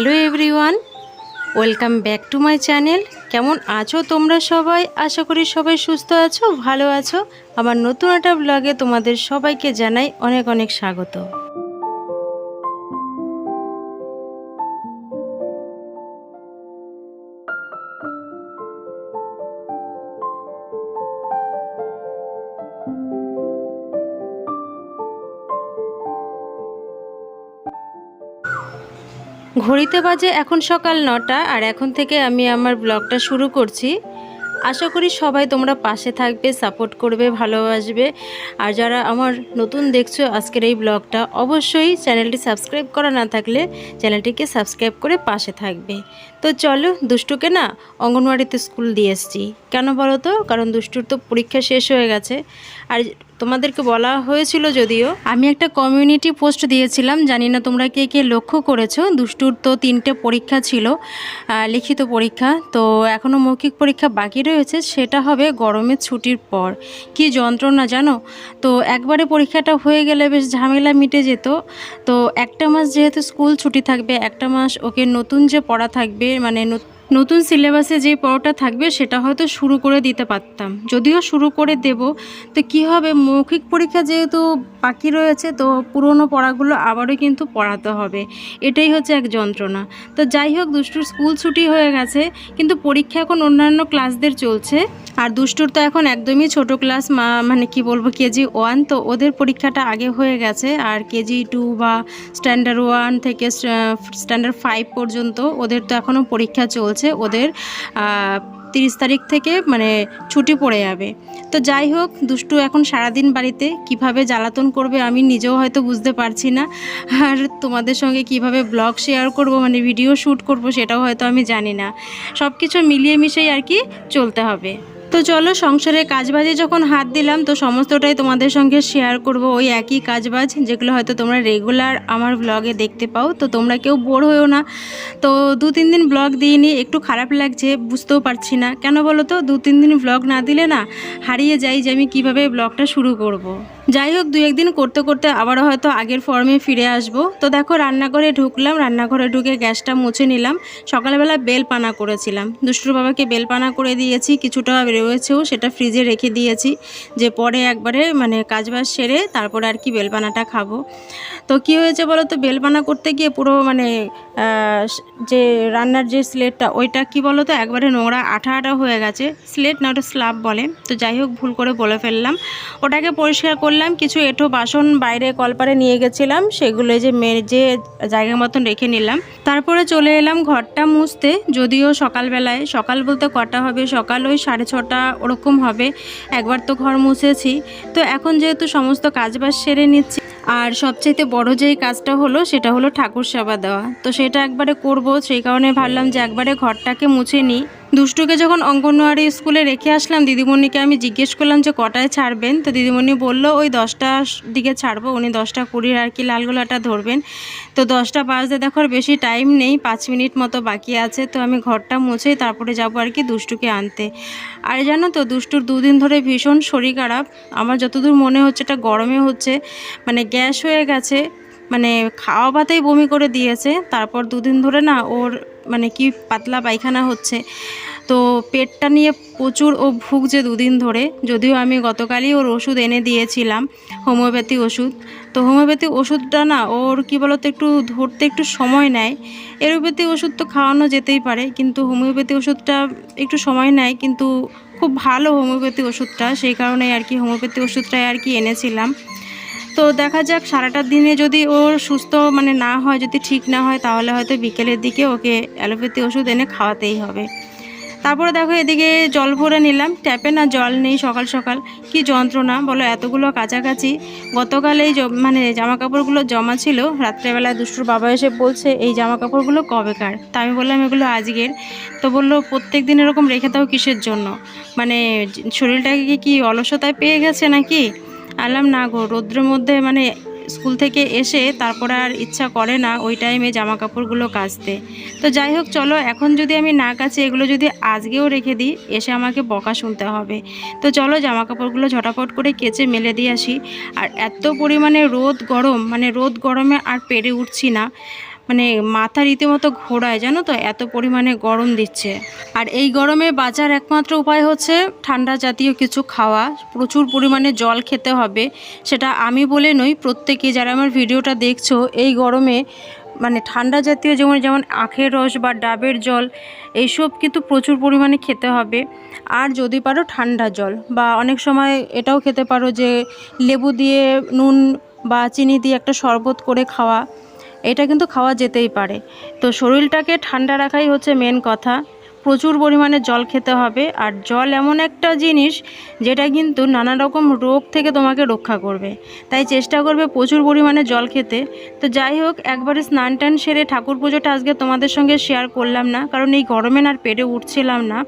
Hello everyone, welcome back to my channel. কেমন আছো তোমরা সবাই? আশা করি সবাই সুস্থ আছো, ভালো আছো। আমার নতুন একটা ব্লগে তোমাদের সবাইকে জানাই অনেক অনেক স্বাগত। ঘড়িতে বাজে এখন সকাল নটা, আর এখন থেকে আমি আমার ব্লগটা শুরু করছি। আশা করি সবাই তোমরা পাশে থাকবে, সাপোর্ট করবে, ভালোবাসবে। আর যারা আমার নতুন দেখছ আজকের এই ব্লগটা, অবশ্যই চ্যানেলটি সাবস্ক্রাইব করা না থাকলে চ্যানেলটিকে সাবস্ক্রাইব করে পাশে থাকবে। তো চলো, দুষ্টুকে না অঙ্গনওয়াড়িতে স্কুল দিয়ে এসছি। কেন বলো তো? কারণ দুষ্টুর তো পরীক্ষা শেষ হয়ে গেছে। আর তোমাদেরকে বলা হয়েছিল যদিও, আমি একটা কমিউনিটি পোস্ট দিয়েছিলাম, জানি না তোমরা কে কে লক্ষ্য করেছ। দুষ্টুর তো তিনটে পরীক্ষা ছিল লিখিত পরীক্ষা। তো এখনও মৌখিক পরীক্ষা বাকি রয়েছে, সেটা হবে গরমের ছুটির পর। কি যন্ত্রণা জানো? তো একবারে পরীক্ষাটা হয়ে গেলে বেশ ঝামেলা মিটে যেত। তো একটা মাস যেহেতু স্কুল ছুটি থাকবে, একটা মাস ওকে নতুন যে পড়া থাকবে মানে নতুন সিলেবাসে যে পড়াটা থাকবে সেটা হয়তো শুরু করে দিতে পারতাম। যদিও শুরু করে দেব, তো কি হবে? মৌখিক পরীক্ষা যেহেতু বাকি রয়েছে, তো পুরনো পড়াগুলো আবারও কিন্তু পড়াতে হবে। এটাই হচ্ছে এক যন্ত্রণা। তো যাই হোক, দুষ্টুর স্কুল ছুটি হয়ে গেছে, কিন্তু পরীক্ষা এখন অন্যান্য ক্লাসদের চলছে। আর দুষ্টুর তো এখন একদমই ছোট ক্লাস মানে কি বলব, কেজি ওয়ান, তো ওদের পরীক্ষাটা আগে হয়ে গেছে। আর কেজি টু বা স্ট্যান্ডার্ড ওয়ান থেকে স্ট্যান্ডার্ড ফাইভ পর্যন্ত ওদের তো এখনও পরীক্ষা চলছে। ওদের তিরিশ তারিখ থেকে মানে ছুটি পড়ে যাবে। তো যাই হোক, দুষ্টু এখন সারাদিন বাড়িতে, কীভাবে জ্বালাতন করবে আমি নিজেও হয়তো বুঝতে পারছি না। আর তোমাদের সঙ্গে কীভাবে ব্লগ শেয়ার করব মানে ভিডিও শ্যুট করব সেটাও হয়তো আমি জানি না। সব কিছু মিলিয়ে মিশেই আর কি চলতে হবে। তো চলো সংসারে কাজবাজে যখন হাত দিলাম, তো সমস্তটাই তোমাদের সঙ্গে শেয়ার করব ওই একই কাজবাজ, যেগুলো হয়তো তোমরা রেগুলার আমার ব্লগে দেখতে পাও। তো তোমরা কেউ বোর হয়েও না। তো দু, তিন দিন ব্লগ দিইনি, একটু খারাপ লাগছে, বুঝতেও পারছি না। কেন বলো তো? দু, তিন দিন ব্লগ না দিলে না হারিয়ে যাই যে আমি কীভাবে ব্লগটা শুরু করব। যাই হোক, দু, একদিন করতে করতে আবারও হয়তো আগের ফর্মে ফিরে আসব। তো দেখো, রান্নাঘরে ঢুকলাম, রান্নাঘরে ঢুকে গ্যাসটা মুছে নিলাম। সকালবেলা বেলপানা করেছিলাম। দুষ্টুর বাবাকে বেলপানা করে দিয়েছি, কিছুটা রয়েছেও সেটা ফ্রিজে রেখে দিয়েছি। যে পরে একবারে মানে কাজবাজ সেরে তারপরে আর কি বেলপানাটা খাব। তো কি হয়েছে বলো তো বেলপানা করতে গিয়ে পুরো মানে যে রান্নার যে স্লেটটা ওইটা কি বলো তো একবারে নোংরা আঠা আঠা হয়ে গেছে। স্লেট না ওটা স্ল্যাব বলে। তো যাই হোক, ভুল করে বলে ফেললাম। ওটাকে পরিষ্কার করলাম, কিছু এঁঠো বাসন বাইরে কলপারে নিয়ে গেছিলাম। সেগুলো যে মেজে জায়গা মতন রেখে নিলাম। তারপরে চলে এলাম ঘরটা মুছতে। যদিও সকালবেলায়, সকাল বলতে কটা হবে? সকাল ওই সাড়ে ছটা, ওরকম হবে। একবার তো ঘর মুছেছি। তো এখন যেহেতু সমস্ত কাজবাজ সেরে নিচ্ছি আর সবচেয়ে বড় যেই কাজটা হলো, সেটা হলো ঠাকুর সেবা দেওয়া। তো সেটা একবারে করব, সেই কারণে ভাবলাম যে একবারে ঘরটাকে মুছে নিই। দুষ্টুকে যখন অঙ্গনওয়াড়ি স্কুলে রেখে আসলাম, দিদিমণিকে আমি জিজ্ঞেস করলাম যে কটায় ছাড়বেন? তো দিদিমণি বলল, ওই দশটার দিকে ছাড়বো, উনি দশটা কুড়ির আর কি লালগোলাটা ধরবেন। তো দশটা বাজতে দেখো, আর বেশি টাইম নেই, পাঁচ মিনিট মতো বাকি আছে। তো আমি ঘরটা মুছেই তারপরে যাব আর কি দুষ্টুকে আনতে। আর জানো তো, দুষ্টুর দুদিন ধরে ভীষণ শরীর খারাপ। আমার যতদূর মনে হচ্ছে, এটা গরমে হচ্ছে মানে গ্যাস হয়ে গেছে মানে খাওয়া ভাতেই বমি করে দিয়েছে। তারপর দুদিন ধরে না, ওর মানে কি পাতলা পায়খানা হচ্ছে। তো পেটটা নিয়ে প্রচুর ও ভুগছে দুদিন ধরে। যদিও আমি গতকালই ওর ওষুধ এনে দিয়েছিলাম, হোমিওপ্যাথি ওষুধ। তো হোমিওপ্যাথি ওষুধটা না ওর কি বলতো একটু ধরতে একটু সময় নেয়। এলোপ্যাথি ওষুধ তো খাওয়ানো যেতেই পারে, কিন্তু হোমিওপ্যাথি ওষুধটা একটু সময় নেয়। কিন্তু খুব ভালো হোমিওপ্যাথি ওষুধটা, সেই কারণে আর কি হোমিওপ্যাথি ওষুধটাই আর কি এনেছিলাম। তো দেখা যাক, সারাটা দিনে যদি ওর সুস্থ মানে না হয়, যদি ঠিক না হয়, তাহলে হয়তো বিকেলের দিকে ওকে অ্যালোপ্যাথি ওষুধ এনে খাওয়াতেই হবে। তারপরে দেখো, এদিকে জল ভরে নিলাম। ট্যাপে না জল নেই সকাল সকাল। কি যন্ত্রণা, বলো এতগুলো কাছাকাছি। গতকাল এই মানে জামা কাপড়গুলো জমা ছিল। রাত্রেবেলায় দুষ্টুর বাবা এসে বলছে, এই জামা কাপড়গুলো কবেকার তা আমি বললাম, এগুলো আজকের। তো বলল, প্রত্যেক দিন এরকম রেখে দাও কিসের জন্য? মানে শরীরটাকে কি- অলসতায় পেয়ে গেছে নাকি? আলাম না গো। রৌদ্রের মধ্যে মানে স্কুল থেকে এসে তারপরে আর ইচ্ছা করে না ওই টাইমে জামা কাপড়গুলো কাচতে। তো যাই হোক, চলো, এখন যদি আমি না কাচি, এগুলো যদি আজকেও রেখে দিই, এসে আমাকে বকা শুনতে হবে। তো চলো জামা কাপড়গুলো ঝটাপট করে কেচে মেলে দিয়ে আসি। আর এত পরিমাণে রোদ গরম মানে রোদ গরমে আর পেরে উঠছি না। মানে মাথা রীতিমতো ঘোরায়, জানো তো? এত পরিমাণে গরম দিচ্ছে। আর এই গরমে বাঁচার একমাত্র উপায় হচ্ছে ঠান্ডা জাতীয় কিছু খাওয়া। প্রচুর পরিমাণে জল খেতে হবে, সেটা আমি বলে নই, প্রত্যেকে যারা আমার ভিডিওটা দেখছ, এই গরমে মানে ঠান্ডা জাতীয় যেমন যেমন আখের রস বা ডাবের জল, এইসব কিন্তু প্রচুর পরিমাণে খেতে হবে। আর যদি পারো ঠান্ডা জল, বা অনেক সময় এটাও খেতে পারো যে লেবু দিয়ে নুন বা চিনি দিয়ে একটা শরবত করে খাওয়া। এটা কিন্তু খাওয়া যেতেই পারে। তো শরীরটাকে ঠান্ডা রাখাই হচ্ছে মেন কথা। প্রচুর পরিমাণে জল খেতে হবে। আর জল এমন একটা জিনিস যেটা কিন্তু নানা রকম রোগ থেকে তোমাকে রক্ষা করবে। তাই চেষ্টা করবে প্রচুর পরিমাণে জল খেতে। তো যাই হোক, একবারে স্নান টান সেরে ঠাকুর পুজোটা আজকে তোমাদের সঙ্গে শেয়ার করলাম না, কারণ এই গরমে আর পেটে উঠছিলাম না।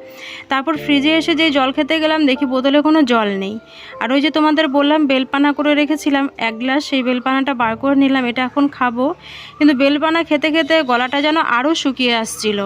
তারপর ফ্রিজে এসে যে জল খেতে গেলাম, দেখি বোতলে কোনো জল নেই। আর ওই যে তোমাদের বললাম, বেলপানা করে রেখেছিলাম, এক গ্লাস সেই বেলপানাটা বার করে নিলাম, এটা এখন খাব। কিন্তু বেলপানা খেতে খেতে গলাটা যেন আরও শুকিয়ে আসছিল।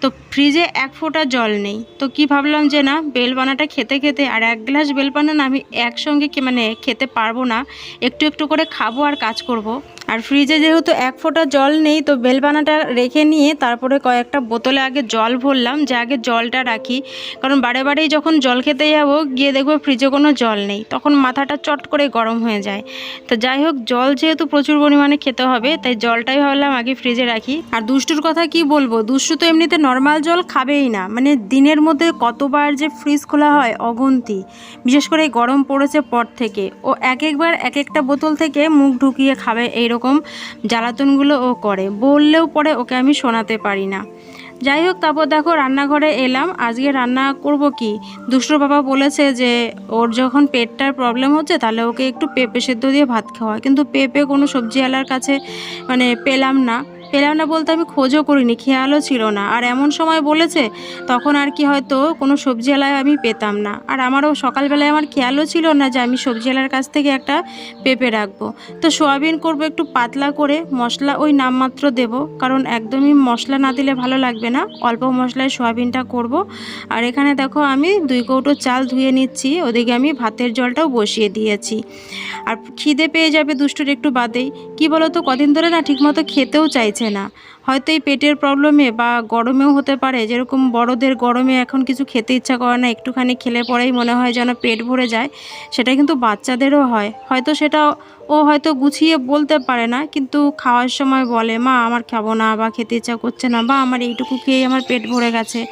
তো ফ্রিজে এক ফোঁটা জল নেই তো কি ভাবলাম যে না, বেলপানাটা খেতে খেতে আর এক গ্লাস বেলপানা না আমি একসঙ্গে কি মানে খেতে পারব না একটু একটু করে খাব আর কাজ করব। আর ফ্রিজে যেহেতু এক ফোঁটা জল নেই, তো বেলপানাটা রেখে নিয়ে তারপরে কয়েকটা বোতলে আগে জল ভরলাম, যে আগে জলটা রাখি। কারণ বারে বারেই যখন জল খেতে যাব, গিয়ে দেখব ফ্রিজে কোনো জল নেই। তখন মাথাটা চট করে গরম হয়ে যায়। তো যাই হোক, জল যেহেতু প্রচুর পরিমাণে খেতে হবে, তাই জলটাই ভাবলাম আগে ফ্রিজে রাখি। আর দুষ্টুর কথা কি বলব? দুষ্টু তো এমনিতে নর্মাল জল খাবেই না। মানে দিনের মধ্যে কতবার যে ফ্রিজ খোলা হয়, অগন্তি। বিশেষ করে গরম পড়েছে পর থেকে। ও এক একবার এক একটা বোতল থেকে মুখ ঢুকিয়ে খাবে, এইরকম জ্বালাতনগুলো ও করে। বললেও পরে ওকে আমি শোনাতে পারি না। যাই হোক, তারপর দেখো রান্নাঘরে এলাম। আজকে রান্না করব কি? দুষ্ট বাবা বলেছে যে, ওর যখন পেটটার প্রবলেম হচ্ছে, তাহলে ওকে একটু পেঁপে সেদ্ধ দিয়ে ভাত খাওয়া কিন্তু পেঁপে কোনো সবজিওয়ালার কাছে মানে পেলাম না। পেলাম না বলতে আমি খোঁজও করিনি, খেয়ালও ছিল না। আর এমন সময় বলেছে, তখন আর কি হয়তো কোনো সবজি সবজিওয়ালায় আমি পেতাম না। আর আমারও সকালবেলায় আমার খেয়ালও ছিল না যে আমি সবজিওয়ালার কাছ থেকে একটা পেঁপে রাখব। তো সোয়াবিন করব একটু পাতলা করে, মশলা ওই নামমাত্র দেব, কারণ একদমই মশলা না দিলে ভালো লাগবে না। অল্প মশলায় সোয়াবিনটা করব। আর এখানে দেখো আমি দুই কৌটো চাল ধুয়ে নিচ্ছি, ওদিকে আমি ভাতের জলটাও বসিয়ে দিয়েছি। আর খিদে পেয়ে যাবে দুষ্টুর একটু বাদেই। কি বলো তো কদিন ধরে না ঠিকমতো খেতেও চাইছে না। হয়তো এই পেটের প্রবলেমে বা গরমেও হতে পারে। যেরকম বড়দের গরমে এখন কিছু খেতে ইচ্ছা করে না, একটুখানি খেলে পরেই মনে হয় যেন পেট ভরে যায়। সেটা কিন্তু বাচ্চাদেরও হয়। হয়তো সেটা ও হয়তো গুছিয়ে বলতে পারে না, কিন্তু খাওয়ার সময় বলে, মা, আমার খাব না বা খেতে ইচ্ছা করছে না বা আমার এইটুকু খেয়ে আমার পেট ভরে গেছে।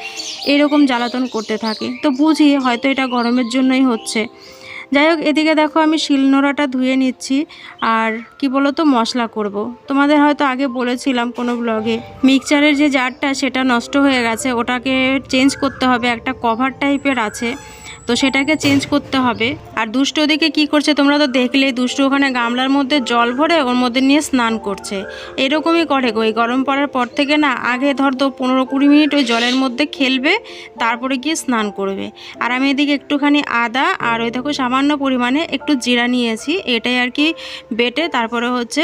এরকম জ্বালাতন করতে থাকে। তো বুঝি হয়তো এটা গরমের জন্যই হচ্ছে। যাই হোক, এদিকে দেখো আমি শিলনোড়াটা ধুয়ে নিচ্ছি, আর কি বলো তো মশলা করব। তোমাদের হয়তো আগে বলেছিলাম কোনো ব্লগে মিক্সচারের যে জারটা সেটা নষ্ট হয়ে গেছে, ওটাকে চেঞ্জ করতে হবে, একটা কভার টাইপের আছে তো সেটাকে চেঞ্জ করতে হবে। আর দুষ্ট ওদিকে কি করছে, তোমরা তো দেখলে দুষ্ট ওখানে গামলার মধ্যে জল ভরে ওর মধ্যে নিয়ে স্নান করছে। এরকমই করে গো, এই গরম পড়ার পর থেকে না আগে ধর তো পনেরো কুড়ি মিনিট ওই জলের মধ্যে খেলবে, তারপরে গিয়ে স্নান করবে। আর আমি এদিকে একটুখানি আদা আর ওই দেখো সামান্য পরিমাণে একটু জিরা নিয়েছি, এটাই আর কি বেটে তারপরে হচ্ছে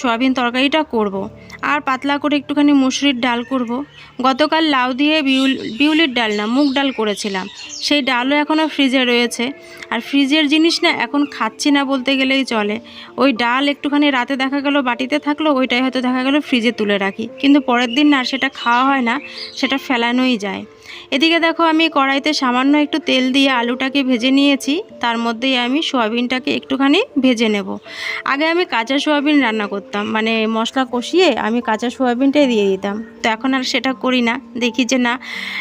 সয়াবিন তরকারিটা করব। আর পাতলা করে একটুখানি মুসুরির ডাল করব। গতকাল লাউ দিয়ে বিউল বিউলির ডাল না, মুগ ডাল করেছিলাম। সেই ডালও এখনও ফ্রিজে রয়েছে। আর ফ্রিজের জিনিস না এখন খাচ্ছি না বলতে গেলেই চলে। ওই ডাল একটুখানি রাতে দেখা গেল বাটিতে থাকল, ওইটাই হয়তো দেখা গেল ফ্রিজে তুলে রাখি। কিন্তু পরের দিন না সেটা খাওয়া হয় না, সেটা ফেলানোই যায়। এদিকে দেখো আমি কড়াইতে সামান্য একটু তেল দিয়ে আলুটাকে ভেজে নিয়েছি। তার মধ্যেই আমি সোয়াবিনটাকে একটুখানি ভেজে নেব। আগে আমি কাঁচা সোয়াবিন রান্না করতাম মানে মশলা কষিয়ে কাঁচা সোয়াবিনটাই দিয়ে দিতাম। তো এখন আর সেটা করি না। দেখি যে না,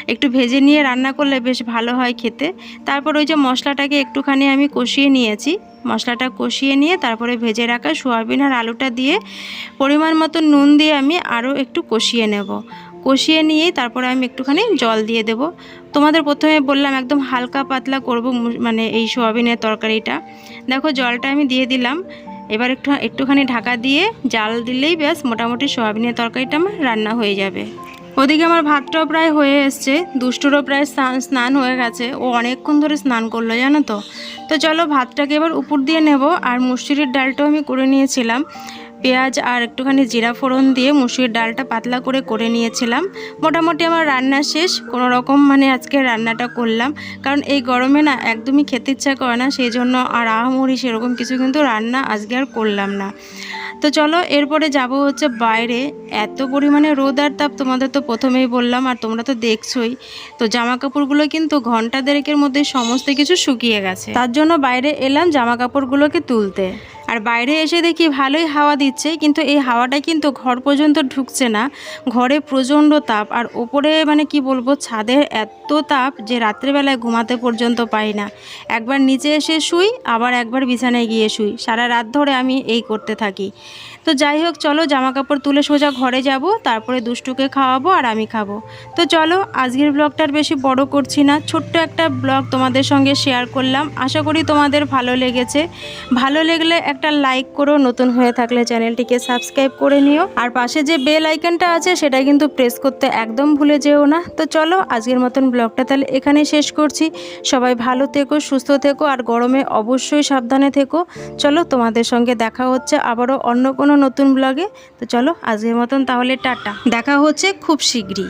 একটু ভেজে নিয়ে রান্না করলে বেশ ভালো হয় খেতে। তারপর ওই যে মশলাটাকে একটুখানি আমি কষিয়ে নিয়েছি। মশলাটা কষিয়ে নিয়ে তারপরে ভেজে রাখা সোয়াবিন আর আলুটা দিয়ে পরিমাণ মতো নুন দিয়ে আমি আরও একটু কষিয়ে নেব। কষিয়ে নিয়েই তারপরে আমি একটুখানি জল দিয়ে দেব। তোমাদের প্রথমে বললাম একদম হালকা পাতলা করব মানে এই সোয়াবিনের তরকারিটা। দেখো জলটা আমি দিয়ে দিলাম। এবার একটু একটুখানি ঢাকা দিয়ে জাল দিলেই ব্যাস মোটামুটি সোয়াবিনের তরকারিটা আমার রান্না হয়ে যাবে। ওদিকে আমার ভাতটাও প্রায় হয়ে এসছে, দুষ্টুরও প্রায় স্নান হয়ে গেছে। ও অনেকক্ষণ ধরে স্নান করল, জানো তো। তো চলো ভাতটাকে এবার উপর দিয়ে নেব, আর মুসুরির ডালটাও আমি করে নিয়েছিলাম। পেঁয়াজ আর একটুখানি জিরা ফোড়ন দিয়ে মুসুরির ডালটা পাতলা করে করে নিয়েছিলাম। মোটামুটি আমার রান্না শেষ, কোনো রকম মানে আজকে রান্নাটা করলাম। কারণ এই গরমে না একদমই খেতে ইচ্ছা করে না, সেই জন্য আর আহামরি সেরকম কিছু কিন্তু রান্না আজকে আর করলাম না। তো চলো, এরপরে যাব হচ্ছে বাইরে। এত পরিমাণে রোদ আর তাপ, তোমাদের তো প্রথমেই বললাম, আর তোমরা তো দেখছোই। তো জামা কাপড়গুলো কিন্তু ঘণ্টা দেড়েকের মধ্যে সমস্ত কিছু শুকিয়ে গেছে। তার জন্য বাইরে এলাম জামা কাপড়গুলোকে তুলতে। আর বাইরে এসে দেখি ভালোই হাওয়া দিচ্ছে, কিন্তু এই হাওয়াটা কিন্তু ঘর পর্যন্ত ঢুকছে না। ঘরে প্রচণ্ড তাপ, আর ওপরে মানে কি বলব ছাদের এত তাপ যে রাত্রেবেলায় ঘুমাতে পর্যন্ত পাই না। একবার নিচে এসে শুই, আবার একবার বিছানায় গিয়ে শুই। সারা রাত ধরে আমি এই করতে থাকি। তো যাই হোক, চলো জামা কাপড় তুলে সোজা ঘরে যাব, তারপরে দুষ্টুকে খাওয়াবো আর আমি খাব। তো চলো, আজকের ব্লগটার বেশি বড় করছি না, ছোট্ট একটা ব্লগ তোমাদের সঙ্গে শেয়ার করলাম। আশা করি তোমাদের ভালো লেগেছে। ভালো লাগলে একটা লাইক করো, নতুন হয়ে থাকলে চ্যানেলটিকে সাবস্ক্রাইব করে নিও। আর পাশে যে বেল আইকনটা আছে, সেটা কিন্তু প্রেস করতে একদম ভুলে যেও না। তো চলো, আজকের মতন ব্লগটা তাহলে এখানেই শেষ করছি। সবাই ভালো থেকো, সুস্থ থেকো, আর গরমে অবশ্যই সাবধানে থেকো। চলো, তোমাদের সঙ্গে দেখা হচ্ছে আবারও অন্য কোনো নতুন ব্লগে তো চলো আজকের মতন তাহলে টাটা। দেখা হচ্ছে খুব শীঘ্রই।